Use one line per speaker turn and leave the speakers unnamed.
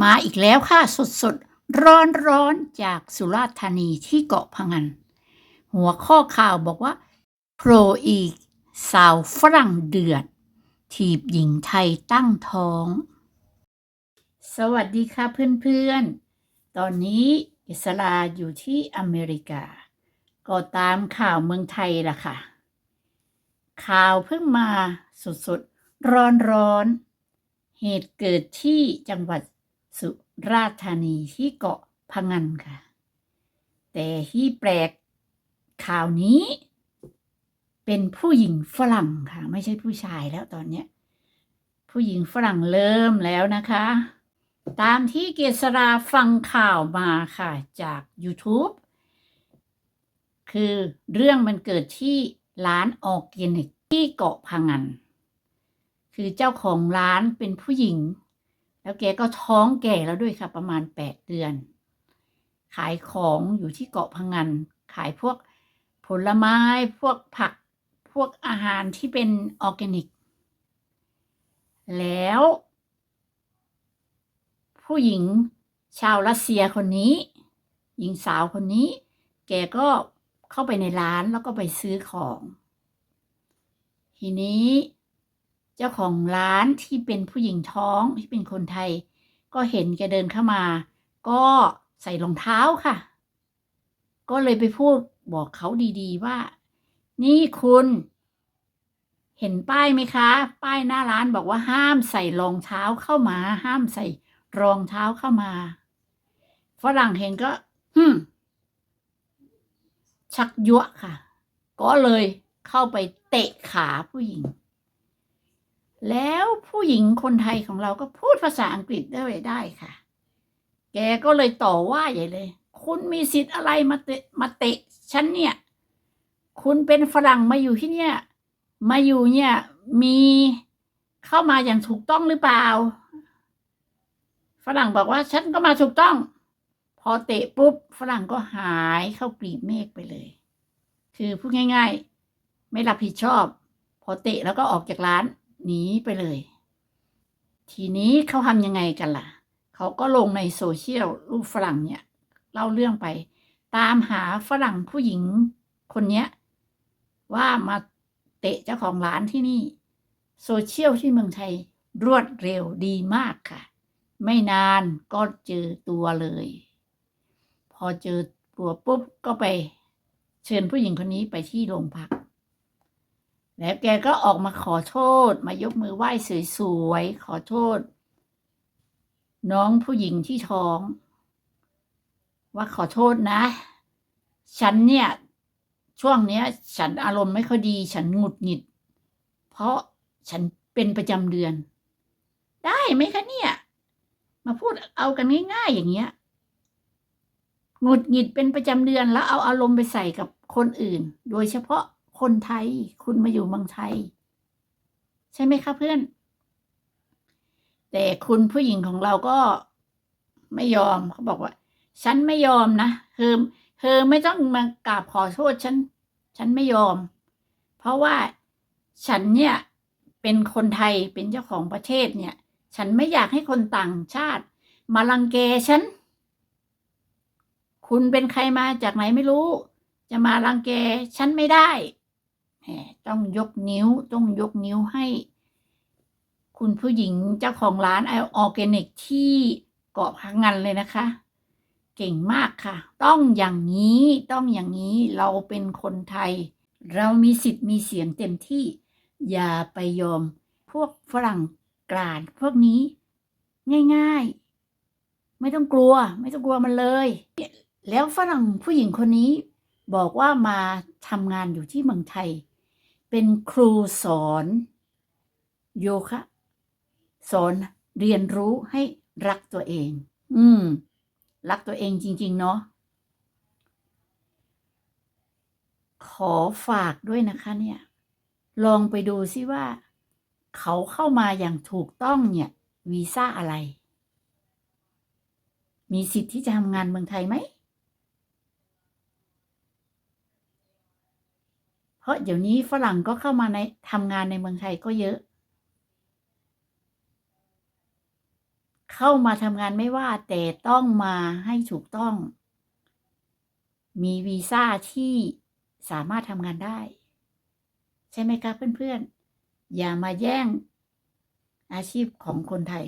มาอีกแล้วค่ะสดสดร้อนร้อนๆ จากสุราษฎร์ธานีที่เกาะพังงันหัวข้อข่าวบอกว่าโผล่อีก สาวฝรั่งเดือด ถีบหญิงไทยตั้งท้อง สวัสดีค่ะเพื่อนๆ ตอนนี้อิสลาอยู่ที่อเมริกา ก็ตามข่าวเมืองไทยล่ะค่ะ ข่าวเพิ่งมาสดๆ ร้อนๆ เหตุเกิดที่จังหวัด สุราษฎร์ธานีที่เกาะพังงันค่ะ แต่ที่แปลกข่าวนี้ เป็นผู้หญิงฝรั่งค่ะ ไม่ใช่ผู้ชายแล้วตอนเนี้ย ผู้หญิงฝรั่งเริ่มแล้วนะคะ ตามที่เกษราฟังข่าวมาค่ะจาก YouTube คือเรื่องมันเกิดที่ร้านออร์แกนิกที่เกาะพังงัน คือเจ้าของร้านเป็นผู้หญิง แล้วแกก็ท้องแก่แล้วด้วยค่ะประมาณ8เดือน ขายของอยู่ที่เกาะพังงันขายพวกผลไม้พวกผักพวกอาหารที่เป็นออร์แกนิก แล้ว ผู้หญิงชาวรัสเซียคนนี้ หญิงสาวคนนี้ แกก็เข้าไปในร้านแล้วก็ไปซื้อของ ทีนี้ เจ้าของร้านที่เป็นผู้หญิงท้องที่เป็นคนไทย ก็เห็นแกเดินเข้ามา ก็ใส่รองเท้าค่ะ ก็เลยไปพูดบอกเขาดีๆว่า นี่คุณ เห็นป้ายไหมคะ ป้ายหน้าร้านบอกว่าห้ามใส่รองเท้าเข้ามา ห้ามใส่รองเท้าเข้ามาฝรั่งเห็นก็ฮึมชักยั่วค่ะ ก็เลยเข้าไปเตะขาผู้หญิง แล้วผู้หญิงคนไทยของเราก็พูดภาษาอังกฤษได้ได้ค่ะ แกก็เลยต่อว่าใหญ่เลย คุณมีสิทธิ์อะไรมาเตะมาเตะฉันเนี่ย คุณเป็นฝรั่งมาอยู่ที่เนี่ย มาอยู่เนี่ยมีเข้ามาอย่างถูกต้องหรือเปล่า ฝรั่งบอกว่าฉันก็มาถูกต้อง พอเตะปุ๊บฝรั่งก็หายเข้ากลีบเมฆไปเลย คือพูดง่าย ๆ ไม่รับผิดชอบ พอเตะแล้วก็ออกจากร้าน หนีไปเลย ทีนี้เขาทำยังไงกันล่ะ เขาก็ลงในโซเชียลรูปฝรั่งเนี่ยเล่าเรื่องไป ตามหาฝรั่งผู้หญิงคนเนี้ย ว่ามาเตะเจ้าของร้านที่นี่ โซเชียลที่เมืองไทยรวดเร็วดีมากค่ะ ไม่นานก็เจอตัวเลย พอเจอตัวปุ๊บก็ไป เชิญผู้หญิงคนนี้ไปที่โรงพัก แล้วแกก็ออกมาขอโทษ มายกมือไหว้สวยๆ ขอโทษ น้องผู้หญิงที่ท้อง ว่าขอโทษนะ ฉันเนี่ย ช่วงเนี้ย ฉันอารมณ์ไม่ค่อยดี ฉันหงุดหงิด เพราะฉันเป็นประจำเดือน ได้ไหมคะเนี่ย มาพูดเอากันง่าย ๆ อย่างเงี้ยหงุดหงิดเป็นประจำเดือนแล้วเอาอารมณ์ไปใส่กับคนอื่น โดยเฉพาะ คนไทย คุณมาอยู่เมืองไทย ใช่ไหมคะเพื่อน แต่คุณผู้หญิงของเราก็ไม่ยอมเขาบอกว่า ฉันไม่ยอมนะเธอเธอไม่ต้องมากราบขอโทษฉัน ฉันไม่ยอม เพราะว่าฉันเนี่ยเป็นคนไทยเป็นเจ้าของประเทศเนี่ย ฉันไม่อยากให้คนต่างชาติ มาลังแกฉัน คุณเป็นใครมาจากไหนไม่รู้ จะมารังแกฉันไม่ได้ ต้องยกนิ้วต้องยกนิ้วให้ คุณผู้หญิงเจ้าของร้านไอออร์แกนิกที่เกาะพังงันเลยนะคะ เก่งมากค่ะ ต้องอย่างนี้ต้องอย่างนี้เราเป็นคนไทย เรามีสิทธิ์มีเสียงเต็มที่ อย่าไปยอม พวกฝรั่งกลาดพวกนี้ ง่ายๆ ไม่ต้องกลัว ไม่ต้องกลัวมันเลย แล้วฝรั่งผู้หญิงคนนี้บอกว่ามาทำงานอยู่ที่เมืองไทย เป็นครูสอนโยคะ สอนเรียนรู้ให้รักตัวเอง อืม รักตัวเองจริง ๆ เนาะขอฝากด้วยนะคะเนี่ย ลองไปดูซิว่า เขาเข้ามาอย่างถูกต้องเนี่ยวีซ่าอะไร มีสิทธิ์ที่จะทำงานเมืองไทยไหม เพราะเดี๋ยวนี้ฝรั่งก็เข้ามาในทำงานในเมืองไทยก็เยอะ เข้ามาทำงานไม่ว่าแต่ต้องมาให้ถูกต้อง มีวีซ่าที่สามารถทำงานได้ ใช่ไหมครับเพื่อนๆ อย่ามาแย่งอาชีพของคนไทย